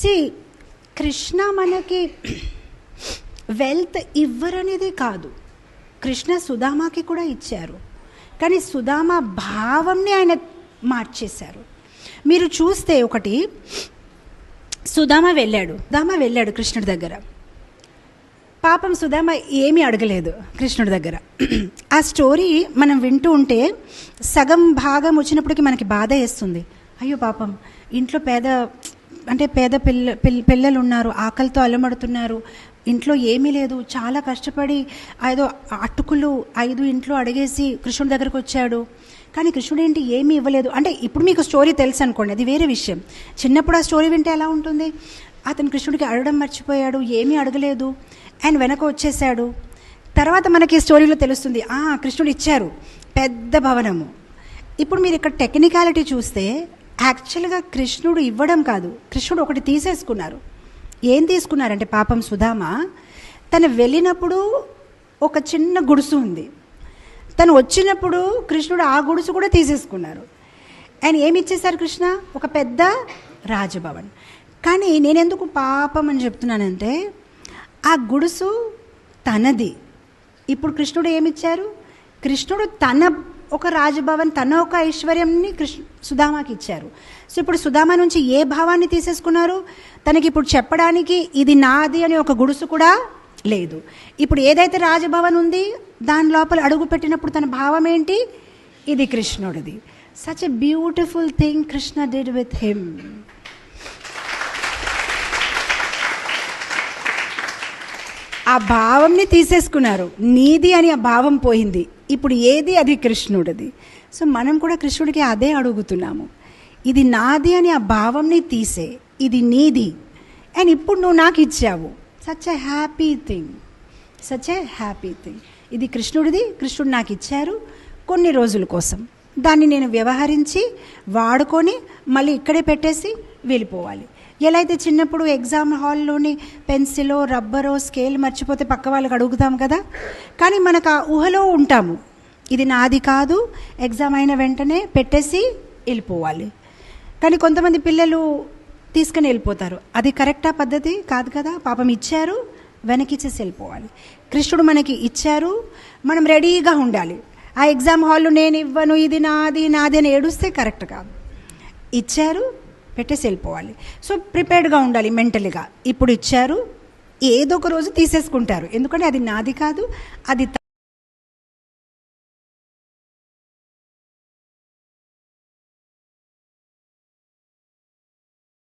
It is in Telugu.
సి కృష్ణ మనకి వెల్త్ ఇవ్వరనేది కాదు. కృష్ణ సుధామాకి కూడా ఇచ్చారు. కానీ సుధామ భావంని ఆయన మార్చేశారు. మీరు చూస్తే ఒకటి సుధామ వెళ్ళాడు. సుధామ వెళ్ళాడు కృష్ణుడి దగ్గర. పాపం సుధామ ఏమీ అడగలేదు కృష్ణుడి దగ్గర. ఆ స్టోరీ మనం వింటూ ఉంటే సగం భాగం వచ్చినప్పటికీ మనకి బాధ వేస్తుంది. అయ్యో పాపం ఇంట్లో పేద అంటే పేద పిల్ల పిల్ల పిల్లలు ఉన్నారు ఆకలితో అలమడుతున్నారు. ఇంట్లో ఏమీ లేదు. చాలా కష్టపడి ఐదో అటుకులు ఐదు ఇంట్లో అడిగేసి కృష్ణుడి దగ్గరకు వచ్చాడు. కానీ కృష్ణుడు ఏంటి? ఏమీ ఇవ్వలేదు. అంటే ఇప్పుడు మీకు స్టోరీ తెలుసు అనుకోండి. అది వేరే విషయం. చిన్నప్పుడు ఆ స్టోరీ వింటే ఎలా ఉంటుంది? అతను కృష్ణుడికి అడగడం మర్చిపోయాడు. ఏమీ అడగలేదు. అండ్ వెనక వచ్చేసాడు తర్వాత మనకి ఈ స్టోరీలో తెలుస్తుంది. ఆ కృష్ణుడు ఇచ్చారు. పెద్ద భవనము. ఇప్పుడు మీరు ఇక్కడ టెక్నికాలిటీ చూస్తే యాక్చువల్గా కృష్ణుడు ఇవ్వడం కాదు. కృష్ణుడు ఒకటి తీసేసుకున్నారు. ఏం తీసుకున్నారంటే పాపం సుధామ తను వెళ్ళినప్పుడు ఒక చిన్న గుడుసు ఉంది. తను వచ్చినప్పుడు కృష్ణుడు ఆ గుడుసు కూడా తీసేసుకున్నారు. ఆయన ఏమి ఇచ్చేశారు కృష్ణ? ఒక పెద్ద రాజభవన్. కానీ నేనెందుకు పాపం అని చెప్తున్నానంటే ఆ గుడుసు తనది. ఇప్పుడు కృష్ణుడు ఏమిచ్చారు కృష్ణుడు తన ఒక రాజభవన్ తన ఒక ఐశ్వర్యంని కృష్ణ సుధామాకి ఇచ్చారు. సో ఇప్పుడు సుధామ నుంచి ఏ భావాన్ని తీసేసుకున్నారు? తనకి ఇప్పుడు చెప్పడానికి ఇది నాది అని ఒక గుడుసు కూడా లేదు. ఇప్పుడు ఏదైతే రాజభవన్ ఉంది దాని లోపల అడుగు పెట్టినప్పుడు తన భావం ఏంటి? ఇది కృష్ణుడిది. Such a beautiful thing Krishna did with him ఆ భావంని తీసేసుకున్నారు. నీది అని ఆ భావం పోయింది. ఇప్పుడు ఏది అది కృష్ణుడిది? సో మనం కూడా కృష్ణుడికి అదే అడుగుతున్నాము. ఇది నాది అని ఆ భావంని తీసే ఇది నీది. అండ్ ఇప్పుడు నువ్వు నాకు ఇచ్చావు. Such a happy thing such a happy thing ఇది కృష్ణుడిది కృష్ణుడు నాకు ఇచ్చారు కొన్ని రోజుల కోసం. దాన్ని నేను వ్యవహరించి వాడుకొని మళ్ళీ ఇక్కడే పెట్టేసి వెళ్ళిపోవాలి. ఎలా అయితే చిన్నప్పుడు ఎగ్జామ్ హాల్లోని పెన్సిలో రబ్బరో స్కేల్ మర్చిపోతే పక్క వాళ్ళకి అడుగుతాం కదా? కానీ మనకు ఆ ఊహలో ఉంటాము. ఇది నాది కాదు ఎగ్జామ్ అయిన వెంటనే పెట్టేసి వెళ్ళిపోవాలి. కానీ కొంతమంది పిల్లలు తీసుకుని వెళ్ళిపోతారు. అది కరెక్టా పద్ధతి? కాదు కదా? పాపం ఇచ్చారు వెనకిచ్చేసి వెళ్ళిపోవాలి. కృష్ణుడు మనకి ఇచ్చారు మనం రెడీగా ఉండాలి. ఆ ఎగ్జామ్ హాల్లో నేను ఇవ్వను ఇది నాది నాది అని ఏడుస్తే కరెక్ట్ కాదు. ఇచ్చారు పెట్టేసి వెళ్ళిపోవాలి. సో ప్రిపేర్డ్గా ఉండాలి మెంటల్గా. ఇప్పుడు ఇచ్చారు ఏదో ఒక రోజు తీసేసుకుంటారు. ఎందుకంటే అది నాది కాదు అది